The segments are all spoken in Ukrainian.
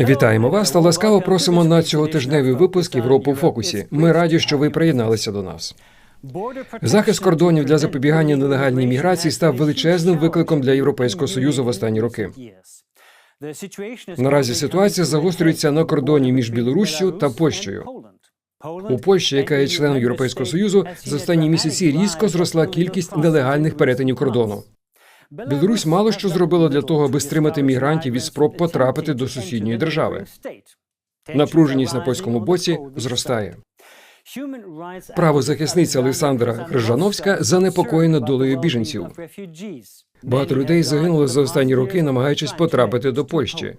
Вітаємо вас та ласкаво просимо на цьоготижневий випуск Європу в фокусі. Ми раді, що ви приєдналися до нас. Захист кордонів для запобігання нелегальній міграції став величезним викликом для Європейського союзу в останні роки. Наразі ситуація загострюється на кордоні між Білоруссю та Польщею. У Польщі, яка є членом Європейського союзу, за останні місяці різко зросла кількість нелегальних перетинів кордону. Білорусь мало що зробила для того, аби стримати мігрантів від спроб потрапити до сусідньої держави. Напруженість на польському боці зростає. Правозахисниця Олександра Крижановська занепокоєна долею біженців. Багато людей загинули за останні роки, намагаючись потрапити до Польщі.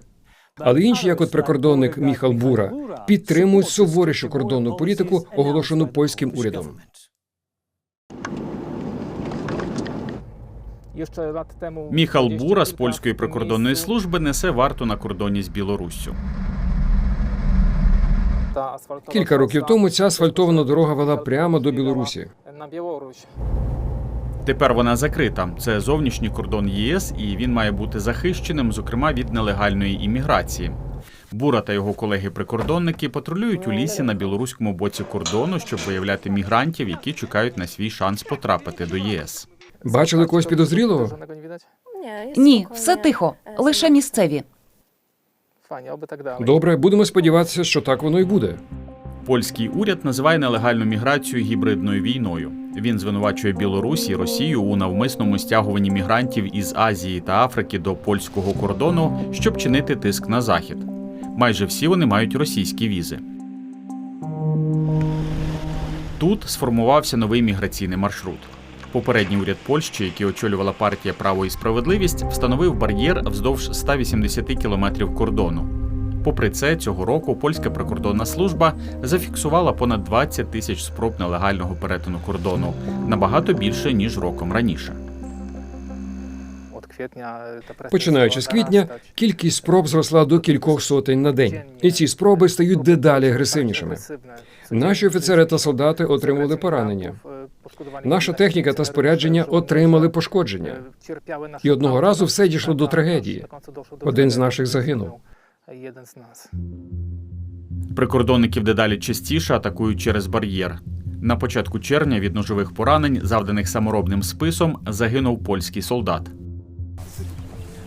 Але інші, як от прикордонник Міхал Бура, підтримують суворішу кордонну політику, оголошену польським урядом. Міхал Бура з польської прикордонної служби несе варту на кордоні з Білоруссю. Кілька років тому ця асфальтована дорога вела прямо до Білорусі. Тепер вона закрита. Це зовнішній кордон ЄС, і він має бути захищеним, зокрема від нелегальної імміграції. Бура та його колеги-прикордонники патрулюють у лісі на білоруському боці кордону, щоб виявляти мігрантів, які чекають на свій шанс потрапити до ЄС. Бачили когось підозрілого? Ні, все тихо, лише місцеві. Добре, будемо сподіватися, що так воно і буде. Польський уряд називає нелегальну міграцію гібридною війною. Він звинувачує Білорусь і Росію у навмисному стягуванні мігрантів із Азії та Африки до польського кордону, щоб чинити тиск на захід. Майже всі вони мають російські візи. Тут сформувався новий міграційний маршрут. Попередній уряд Польщі, який очолювала партія Право і справедливість, встановив бар'єр вздовж 180 кілометрів кордону. Попри це, цього року польська прикордонна служба зафіксувала понад 20 тисяч спроб нелегального перетину кордону набагато більше ніж роком раніше. Починаючи з квітня, кількість спроб зросла до кількох сотень на день, і ці спроби стають дедалі агресивнішими. Наші офіцери та солдати отримували поранення. Наша техніка та спорядження отримали пошкодження. І одного разу все дійшло до трагедії. Один з наших загинув. Нас. Прикордонників дедалі частіше атакують через бар'єр. На початку червня від ножових поранень, завданих саморобним списом, загинув польський солдат.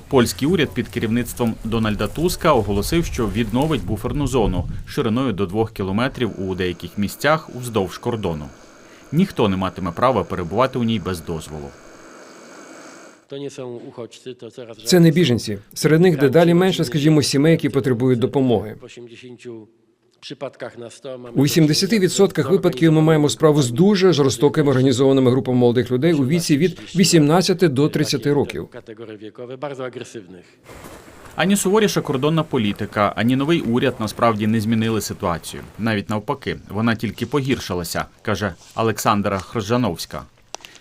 Польський уряд під керівництвом Дональда Туска оголосив, що відновить буферну зону шириною до 2 кілометрів у деяких місцях уздовж кордону. Ніхто не матиме права перебувати у ній без дозволу. Це не біженці. Серед них дедалі менше, скажімо, сімей, які потребують допомоги. W 80 przypadkach na 100 mamy У 70% випадків ми маємо справу з дуже жорстокими організованими групами молодих людей у віці від 18 до 30 років. Ані суворіша кордонна політика, ані новий уряд насправді не змінили ситуацію. Навіть навпаки, вона тільки погіршилася, каже Олександра Хржановська.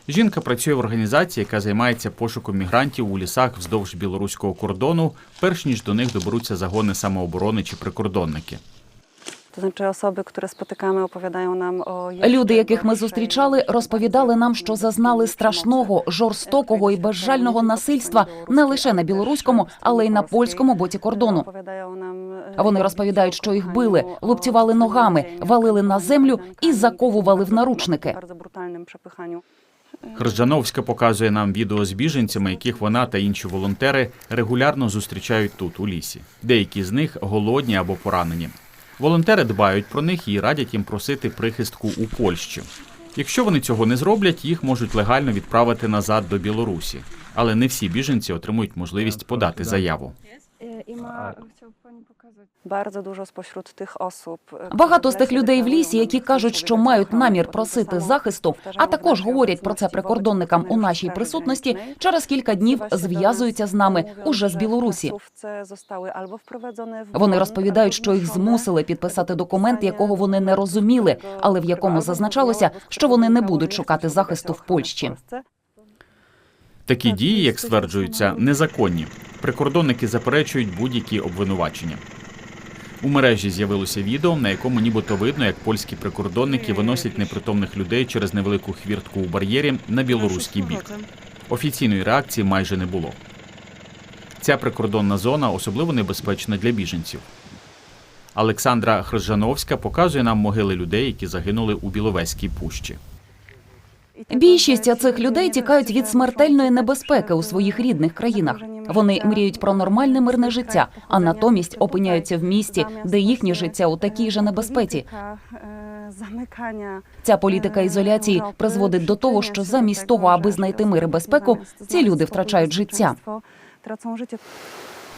Жінка працює в організації, яка займається пошуком мігрантів у лісах вздовж білоруського кордону, перш ніж до них доберуться загони самооборони чи прикордонники. To znaczy osoby, które spotykamy, opowiadają nam o Люди, яких ми зустрічали, розповідали нам, що зазнали страшного, жорстокого і безжального насильства не лише на білоруському, але й на польському боці кордону. А вони розповідають, що їх били, лупцювали ногами, валили на землю і заковували в наручники. Хржановська показує нам відео з біженцями, яких вона та інші волонтери регулярно зустрічають тут, у лісі. Деякі з них голодні або поранені. Волонтери дбають про них і радять їм просити прихистку у Польщі. Якщо вони цього не зроблять, їх можуть легально відправити назад до Білорусі. Але не всі біженці отримують можливість подати заяву. Bardzo dużo spośród tych osób. e, Багато з тих людей в лісі, які кажуть, що мають намір просити захисту, а також говорять про це прикордонникам у нашій присутності. Через кілька днів зв'язуються з нами уже з Білорусі. Вони розповідають, що їх змусили підписати документ, якого вони не розуміли, але в якому зазначалося, що вони не будуть шукати захисту в Польщі. Такі дії, як стверджуються, незаконні. Прикордонники заперечують будь-які обвинувачення. У мережі з'явилося відео, на якому нібито видно, як польські прикордонники виносять непритомних людей через невелику хвіртку у бар'єрі на білоруський бік. Офіційної реакції майже не було. Ця прикордонна зона особливо небезпечна для біженців. Олександра Хрижановська показує нам могили людей, які загинули у Біловезькій пущі. Більшість цих людей тікають від смертельної небезпеки у своїх рідних країнах. Вони мріють про нормальне мирне життя, а натомість опиняються в місті, де їхнє життя у такій же небезпеці. Ця політика ізоляції призводить до того, що замість того, аби знайти мир і безпеку, ці люди втрачають життя.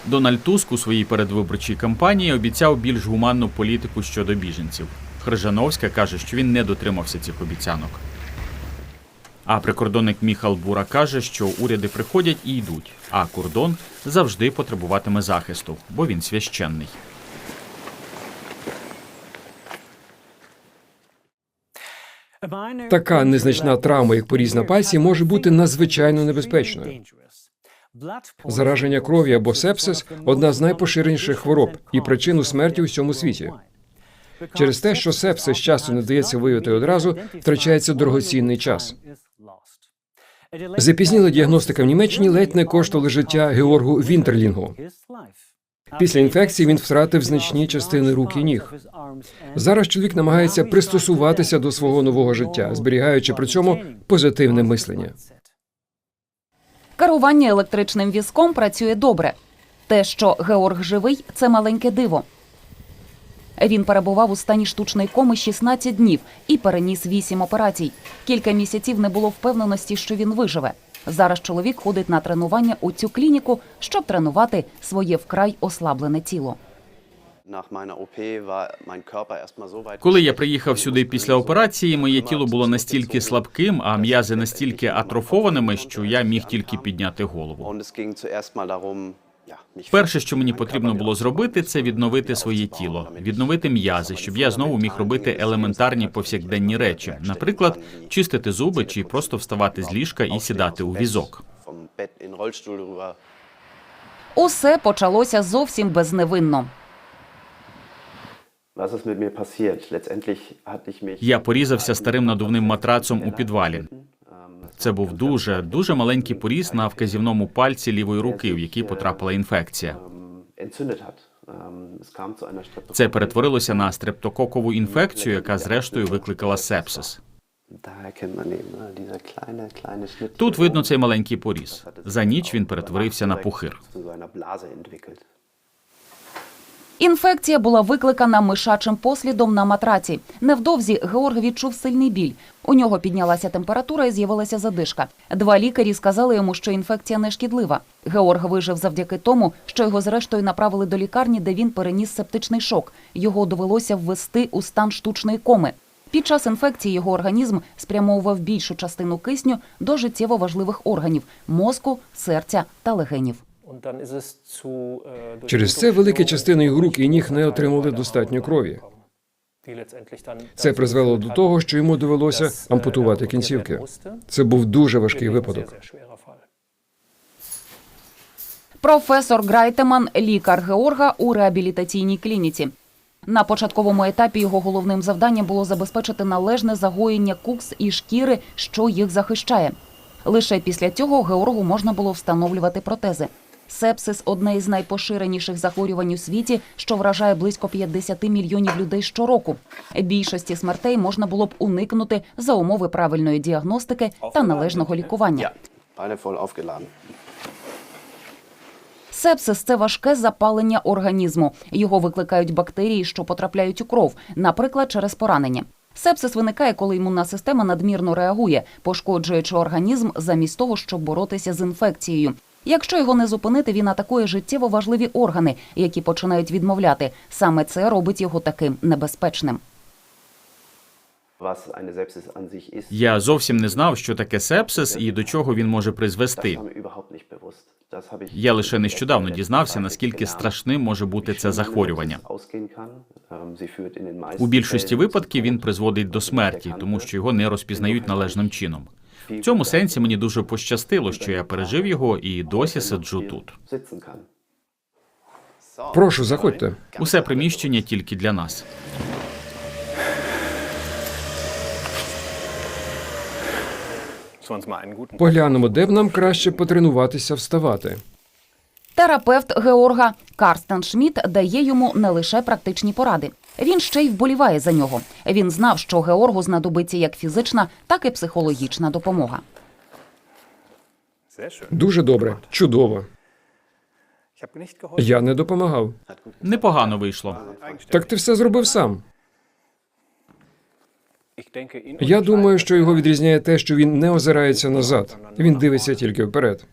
Дональд Туск у своїй передвиборчій кампанії обіцяв більш гуманну політику щодо біженців. Хрижановська каже, що він не дотримався цих обіцянок. А прикордонник Міхал Бура каже, що уряди приходять і йдуть, а кордон завжди потребуватиме захисту, бо він священний. Така незначна травма, як поріз на пальці, може бути надзвичайно небезпечною. Зараження крові або сепсис одна з найпоширеніших хвороб і причину смерті у всьому світі. Через те, що сепсис часто не вдається виявити одразу, втрачається дорогоцінний час. Запізніла діагностика в Німеччині ледь не коштувала життя Георгу Вінтерлінгу. Після інфекції він втратив значні частини рук і ніг. Зараз чоловік намагається пристосуватися до свого нового життя, зберігаючи при цьому позитивне мислення. Керування електричним візком працює добре. Те, що Георг живий, це маленьке диво. Він перебував у стані штучної коми 16 днів і переніс 8 операцій. Кілька місяців не було впевненості, що він виживе. Зараз чоловік ходить на тренування у цю клініку, щоб тренувати своє вкрай ослаблене тіло. Коли я приїхав сюди після операції, моє тіло було настільки слабким, а м'язи настільки атрофованими, що я міг тільки підняти голову. Перше, що мені потрібно було зробити, це відновити своє тіло, відновити м'язи, щоб я знову міг робити елементарні повсякденні речі, наприклад, чистити зуби чи просто вставати з ліжка і сідати у візок. Усе почалося зовсім безневинно. Я порізався старим надувним матрацом у підвалі. Це був дуже дуже маленький поріз на вказівному пальці лівої руки, в який потрапила інфекція. Це перетворилося на стрептококову інфекцію, яка зрештою викликала сепсис. Тут видно цей маленький поріз. За ніч він перетворився на пухир. Інфекція була викликана мишачим послідом на матраці. Невдовзі Георг відчув сильний біль. У нього піднялася температура і з'явилася задишка. Два лікарі сказали йому, що інфекція не шкідлива. Георг вижив завдяки тому, що його зрештою направили до лікарні, де він переніс септичний шок. Його довелося ввести у стан штучної коми. Під час інфекції його організм спрямовував більшу частину кисню до життєво важливих органів мозку, серця та легенів. Через це велика частина його рук і ніг не отримали достатньо крові. Це призвело до того, що йому довелося ампутувати кінцівки. Це був дуже важкий випадок. Професор Грайтеман, лікар Георга у реабілітаційній клініці. На початковому етапі його головним завданням було забезпечити належне загоєння кукс і шкіри, що їх захищає. Лише після цього Георгу можна було встановлювати протези. Сепсис одне із найпоширеніших захворювань у світі, що вражає близько 50 мільйонів людей щороку. Більшості смертей можна було б уникнути за умови правильної діагностики та належного лікування. Сепсис це важке запалення організму. Його викликають бактерії, що потрапляють у кров, наприклад, через поранення. Сепсис виникає, коли імунна система надмірно реагує, пошкоджуючи організм замість того, щоб боротися з інфекцією. Якщо його не зупинити, він атакує життєво важливі органи, які починають відмовляти. Саме це робить його таким небезпечним. Я зовсім не знав, що таке сепсис і до чого він може призвести. Я лише нещодавно дізнався, наскільки страшним може бути це захворювання. У більшості випадків він призводить до смерті, тому що його не розпізнають належним чином. В цьому сенсі мені дуже пощастило, що я пережив його і досі сиджу тут. Прошу, заходьте. Усе приміщення тільки для нас. Поглянемо, де б нам краще потренуватися вставати. Терапевт Георга Карстен Шмідт дає йому не лише практичні поради. Він ще й вболіває за нього. Він знав, що Георгу знадобиться як фізична, так і психологічна допомога. Дуже добре, чудово. Я не допомагав. Непогано вийшло. Так ти все зробив сам. Я думаю, що його відрізняє те, що він не озирається назад. Він дивиться тільки вперед.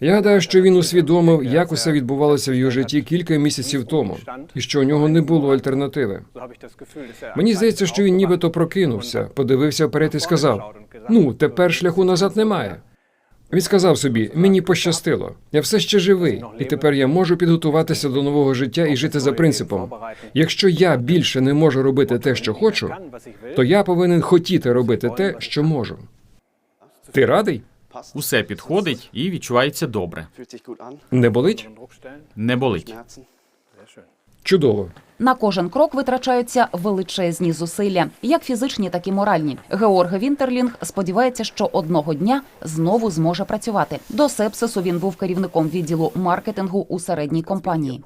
Я гадаю, що він усвідомив, як усе відбувалося в його житті кілька місяців тому, і що у нього не було альтернативи. Мені здається, що він нібито прокинувся, подивився вперед і сказав: Ну, тепер шляху назад немає. Він сказав собі: мені пощастило, я все ще живий, і тепер я можу підготуватися до нового життя і жити за принципом. Якщо я більше не можу робити те, що хочу, то я повинен хотіти робити те, що можу. Ти радий? Усе підходить і відчувається добре. Не болить? Не болить. Чудово. На кожен крок витрачаються величезні зусилля, як фізичні, так і моральні. Георг Вінтерлінг сподівається, що одного дня знову зможе працювати. До сепсису він був керівником відділу маркетингу у середній компанії.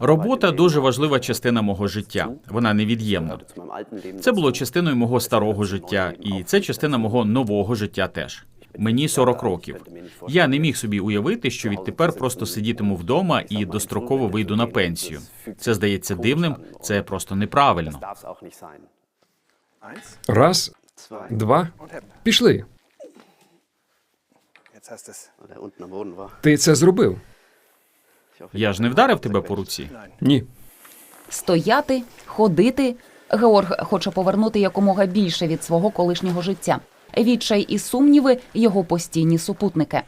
Робота дуже важлива частина мого життя. Вона невід'ємна. Це було частиною мого старого життя, і це частина мого нового життя теж. Мені 40 років. Я не міг собі уявити, що відтепер просто сидітиму вдома і достроково вийду на пенсію. Це здається дивним, це просто неправильно. Раз, два. War. Ти це зробив? Я ж не вдарив тебе по руці. Ні. Стояти, ходити. Георг хоче повернути якомога більше від свого колишнього життя. Відчай і сумніви його постійні супутники.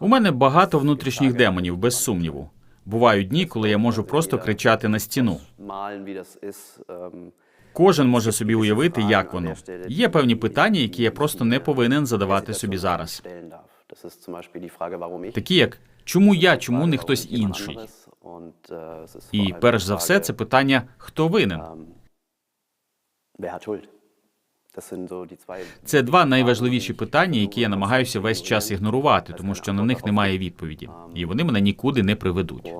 У мене багато внутрішніх демонів, без сумніву. Бувають дні, коли я можу просто кричати на стіну. Ähm, Кожен може собі уявити, як воно. Є певні питання, які я просто не повинен задавати собі зараз. Такі як чому я, чому не хтось інший? äh, І перш за все, це питання, хто винен. Це два найважливіші питання, які я намагаюся весь час ігнорувати, тому що на них немає відповіді, і вони мене нікуди не приведуть.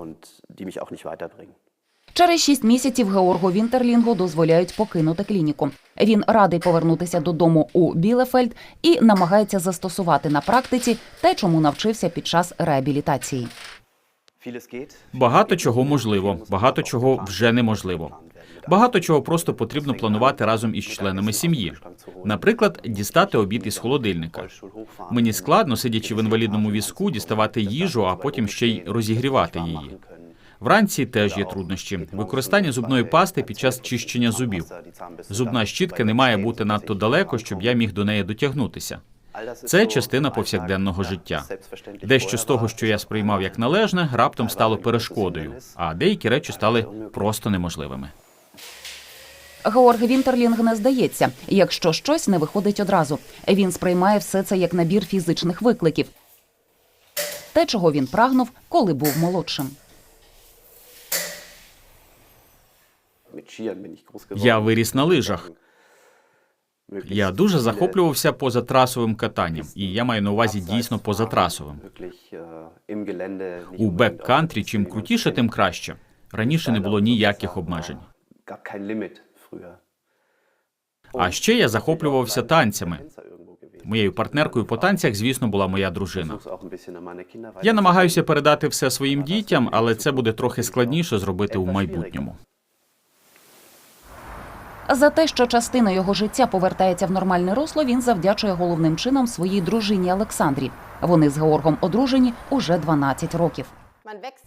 Через шість місяців Георгу Вінтерлінгу дозволяють покинути клініку. Він радий повернутися додому у Білефельд і намагається застосувати на практиці те, чому навчився під час реабілітації. Багато чого можливо, багато чого вже неможливо. Багато чого просто потрібно планувати разом із членами сім'ї. Наприклад, дістати обід із холодильника. Мені складно, сидячи в інвалідному візку, діставати їжу, а потім ще й розігрівати її. Вранці теж є труднощі. Використання зубної пасти під час чищення зубів. Зубна щітка не має бути надто далеко, щоб я міг до неї дотягнутися. Це частина повсякденного життя. Дещо з того, що я сприймав як належне, раптом стало перешкодою, а деякі речі стали просто неможливими. Георг Вінтерлінг не здається, якщо щось не виходить одразу. Він сприймає все це як набір фізичних викликів. Те, чого він прагнув, коли був молодшим. Я виріс на лижах. Я дуже захоплювався позатрасовим катанням, і я маю на увазі дійсно позатрасовим. У бек-кантрі чим крутіше, тим краще. Раніше не було ніяких обмежень. А ще я захоплювався танцями. Моєю партнеркою по танцях, звісно, була моя дружина. Я намагаюся передати все своїм дітям, але це буде трохи складніше зробити у майбутньому. За те, що частина його життя повертається в нормальне русло, він завдячує головним чином своїй дружині Олександрі. Вони з Георгом одружені уже 12 років.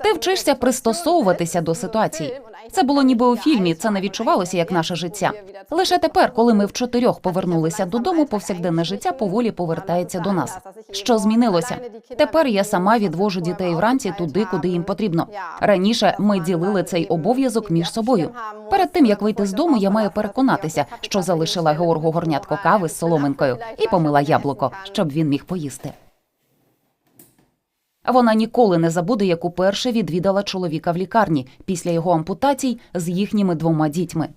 Ти вчишся пристосовуватися до ситуацій. Це було ніби у фільмі, це не відчувалося як наше життя. Лише тепер, коли ми в чотирьох повернулися додому, повсякденне життя поволі повертається до нас. Що змінилося? Тепер я сама відвожу дітей вранці туди, куди їм потрібно. Раніше ми ділили цей обов'язок між собою. Перед тим як вийти з дому, я маю переконатися, що залишила Георгу горнятко кави з соломинкою і помила яблуко, щоб він міг поїсти. Вона ніколи не забуде, як уперше відвідала чоловіка в лікарні після його ампутацій з їхніми двома дітьми.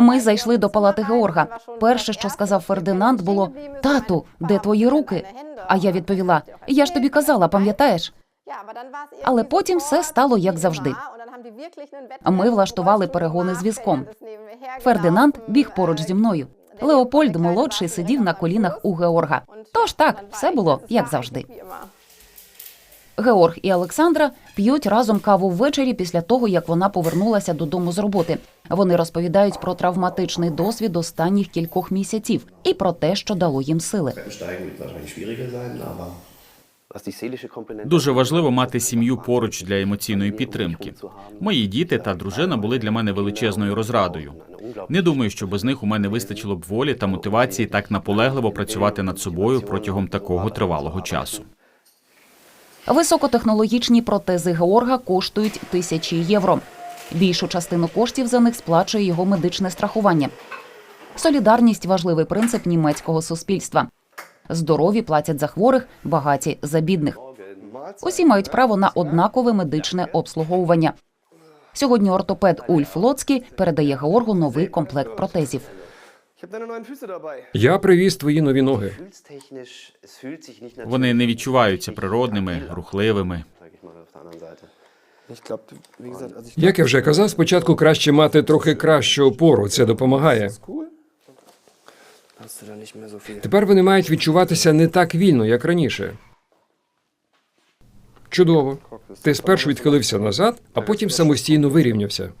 Ми зайшли до палати Георга. Перше, що сказав Фердинанд, було Тату, де твої руки? А я відповіла: Я ж тобі казала, пам'ятаєш? Але потім все стало як завжди. Ми влаштували перегони з візком. Фердинанд біг поруч зі мною. Леопольд молодший сидів на колінах у Георга. Тож так, все було як завжди. Георг і Олександра п'ють разом каву ввечері після того, як вона повернулася додому з роботи. Вони розповідають про травматичний досвід останніх кількох місяців і про те, що дало їм сили. Дуже важливо мати сім'ю поруч для емоційної підтримки. Мої діти та дружина були для мене величезною розрадою. Не думаю, що без них у мене вистачило б волі та мотивації так наполегливо працювати над собою протягом такого тривалого часу. Високотехнологічні протези Георга коштують тисячі євро. Більшу частину коштів за них сплачує його медичне страхування. Солідарність важливий принцип німецького суспільства. Здорові платять за хворих, багаті за бідних. Усі мають право на однакове медичне обслуговування. Сьогодні ортопед Ульф Лоцький передає Георгу новий комплект протезів. Я привіз твої нові ноги. Вони не відчуваються природними, рухливими. Як я вже казав, спочатку краще мати трохи кращу опору. Це допомагає. Тепер вони мають відчуватися не так вільно, як раніше. Чудово. Ти спершу відхилився назад, а потім самостійно вирівнявся.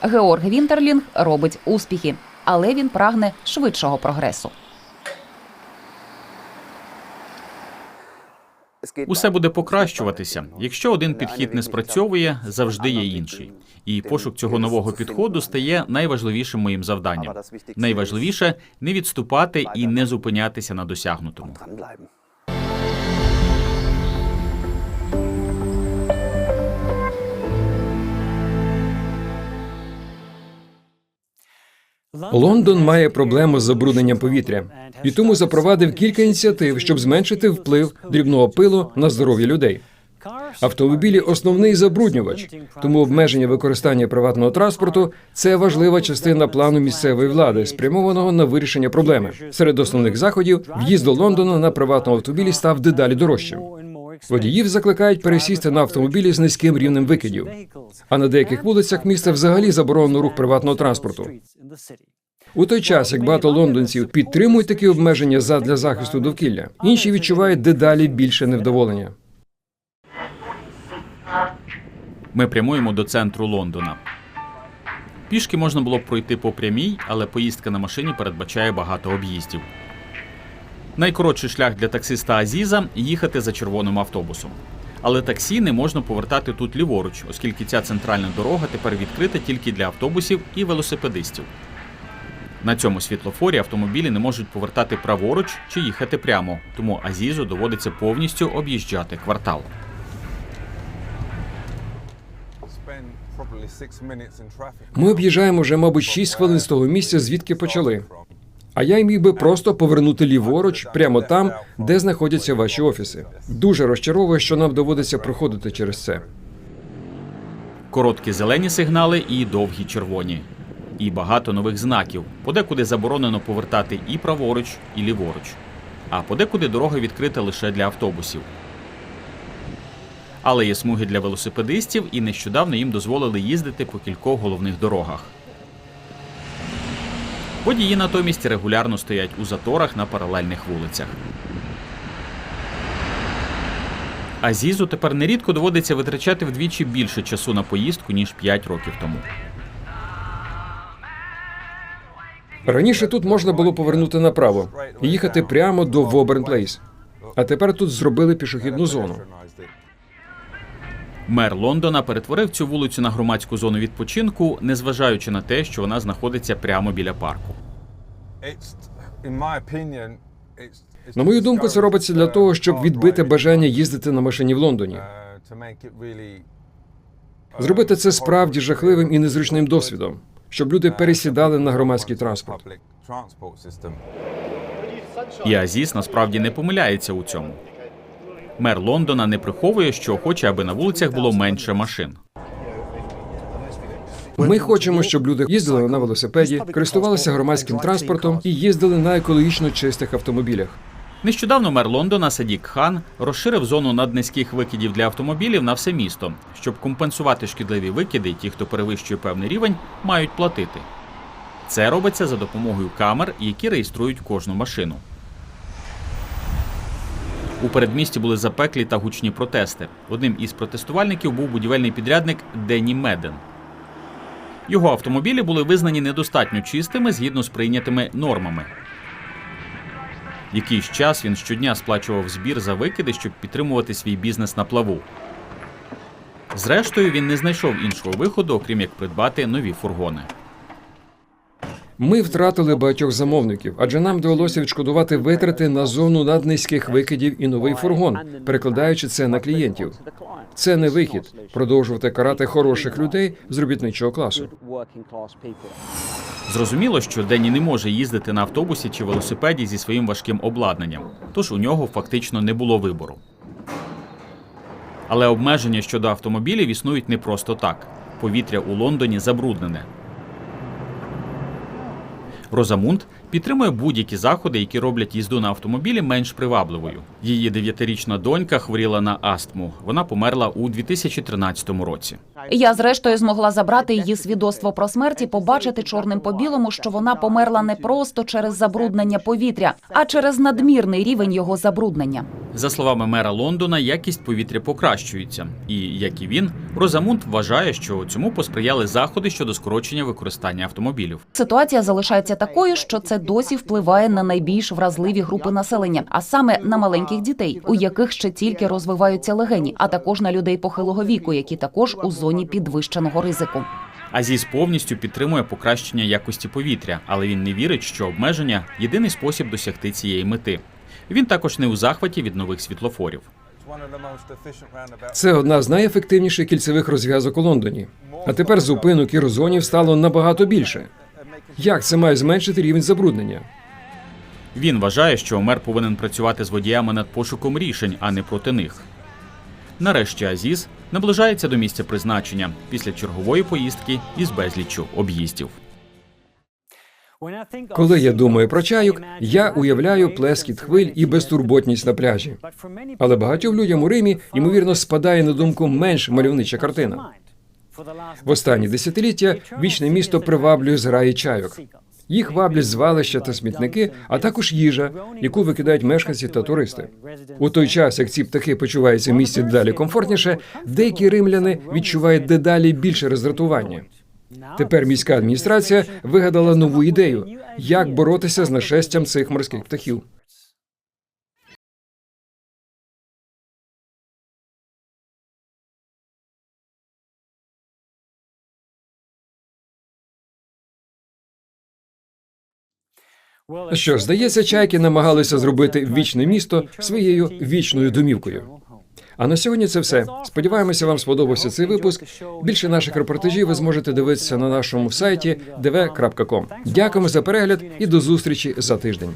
Георг Вінтерлінг робить успіхи, але він прагне швидшого прогресу. Усе буде покращуватися. Якщо один підхід не спрацьовує, завжди є інший. І пошук цього нового підходу стає найважливішим моїм завданням. Найважливіше не відступати і не зупинятися на досягнутому. Лондон має проблему з забрудненням повітря і тому запровадив кілька ініціатив, щоб зменшити вплив дрібного пилу на здоров'я людей. Автомобілі основний забруднювач, тому обмеження використання приватного транспорту це важлива частина плану місцевої влади, спрямованого на вирішення проблеми. Серед основних заходів в'їзд до Лондона на приватному автомобілі став дедалі дорожчим. Водіїв закликають пересісти на автомобілі з низьким рівнем викидів. А на деяких вулицях міста взагалі заборонено рух приватного транспорту. У той час, як багато лондонців підтримують такі обмеження задля захисту довкілля, інші відчувають дедалі більше невдоволення. Ми прямуємо до центру Лондона. Пішки можна було б пройти по прямій, але поїздка на машині передбачає багато об'їздів. Найкоротший шлях для таксиста Азіза їхати за червоним автобусом. Але таксі не можна повертати тут ліворуч, оскільки ця центральна дорога тепер відкрита тільки для автобусів і велосипедистів. На цьому світлофорі автомобілі не можуть повертати праворуч чи їхати прямо, тому Азізу доводиться повністю об'їжджати квартал. Ми об'їжджаємо вже, мабуть, 6 хвилин з того місця, звідки почали. А я міг би просто повернути ліворуч, прямо там, де знаходяться ваші офіси. Дуже розчаровує, що нам доводиться проходити через це. Короткі зелені сигнали і довгі червоні. І багато нових знаків. Подекуди заборонено повертати і праворуч, і ліворуч. А подекуди дорога відкрита лише для автобусів. Але є смуги для велосипедистів, і нещодавно їм дозволили їздити по кількох головних дорогах. Водії натомість регулярно стоять у заторах на паралельних вулицях. Азізу тепер нерідко доводиться витрачати вдвічі більше часу на поїздку, ніж 5 років тому. Раніше тут можна було повернути направо і їхати прямо до Воберн Плейс. А тепер тут зробили пішохідну зону. Мер Лондона перетворив цю вулицю на громадську зону відпочинку, незважаючи на те, що вона знаходиться прямо біля парку. На мою думку, це робиться для того, щоб відбити бажання їздити на машині в Лондоні. Зробити це справді жахливим і незручним досвідом, щоб люди пересідали на громадський транспорт. І Азіс насправді не помиляється у цьому. Мер Лондона не приховує, що хоче, аби на вулицях було менше машин. Ми хочемо, щоб люди їздили на велосипеді, користувалися громадським транспортом і їздили на екологічно чистих автомобілях. Нещодавно мер Лондона Садік Хан розширив зону наднизьких викидів для автомобілів на все місто. Щоб компенсувати шкідливі викиди, ті, хто перевищує певний рівень, мають платити. Це робиться за допомогою камер, які реєструють кожну машину. У передмісті були запеклі та гучні протести. Одним із протестувальників був будівельний підрядник Денні Меден. Його автомобілі були визнані недостатньо чистими згідно з прийнятими нормами. Якийсь час він щодня сплачував збір за викиди, щоб підтримувати свій бізнес на плаву. Зрештою, він не знайшов іншого виходу, окрім як придбати нові фургони. Ми втратили багатьох замовників, адже нам довелося відшкодувати витрати на зону наднизьких викидів і новий фургон, перекладаючи це на клієнтів. Це не вихід продовжувати карати хороших людей з робітничого класу. Зрозуміло, що Денні не може їздити на автобусі чи велосипеді зі своїм важким обладнанням, тож у нього фактично не було вибору. Але обмеження щодо автомобілів існують не просто так. Повітря у Лондоні забруднене. Розамунд підтримує будь-які заходи, які роблять їзду на автомобілі менш привабливою. Її дев'ятирічна донька хворіла на астму. Вона померла у 2013 році. Я зрештою змогла забрати її свідоцтво про смерть і побачити чорним по білому, що вона померла не просто через забруднення повітря, а через надмірний рівень його забруднення. За словами мера Лондона, якість повітря покращується, і як і він, Розамунд вважає, що цьому посприяли заходи щодо скорочення використання автомобілів. Ситуація залишається такою, що це досі впливає на найбільш вразливі групи населення, а саме на маленьких дітей, у яких ще тільки розвиваються легені, а також на людей похилого віку, які також у зоні підвищеного ризику. Азіс повністю підтримує покращення якості повітря, але він не вірить, що обмеження єдиний спосіб досягти цієї мети. Він також не у захваті від нових світлофорів. Це одна з найефективніших кільцевих розв'язок у Лондоні. А тепер зупинок і розгонів стало набагато більше. Як це має зменшити рівень забруднення? Він вважає, що мер повинен працювати з водіями над пошуком рішень, а не проти них. Нарешті Азіз наближається до місця призначення після чергової поїздки із безліччю об'їздів. Коли я думаю про чайок, я уявляю плескіт хвиль і безтурботність на пляжі. Але багатьом людям у Римі ймовірно спадає на думку менш мальовнича картина. В останні десятиліття вічне місто приваблює зграї чайок. Їх ваблять звалища та смітники, а також їжа, яку викидають мешканці та туристи. У той час, як ці птахи почуваються в місті дедалі комфортніше, деякі римляни відчувають дедалі більше роздратування. Тепер міська адміністрація вигадала нову ідею, як боротися з нашестям цих морських птахів. Що ж, здається, чайки намагалися зробити вічне місто своєю вічною домівкою. А на сьогодні це все. Сподіваємося, вам сподобався цей випуск. Більше наших репортажів ви зможете дивитися на нашому сайті dv.com. Дякуємо за перегляд і до зустрічі за тиждень.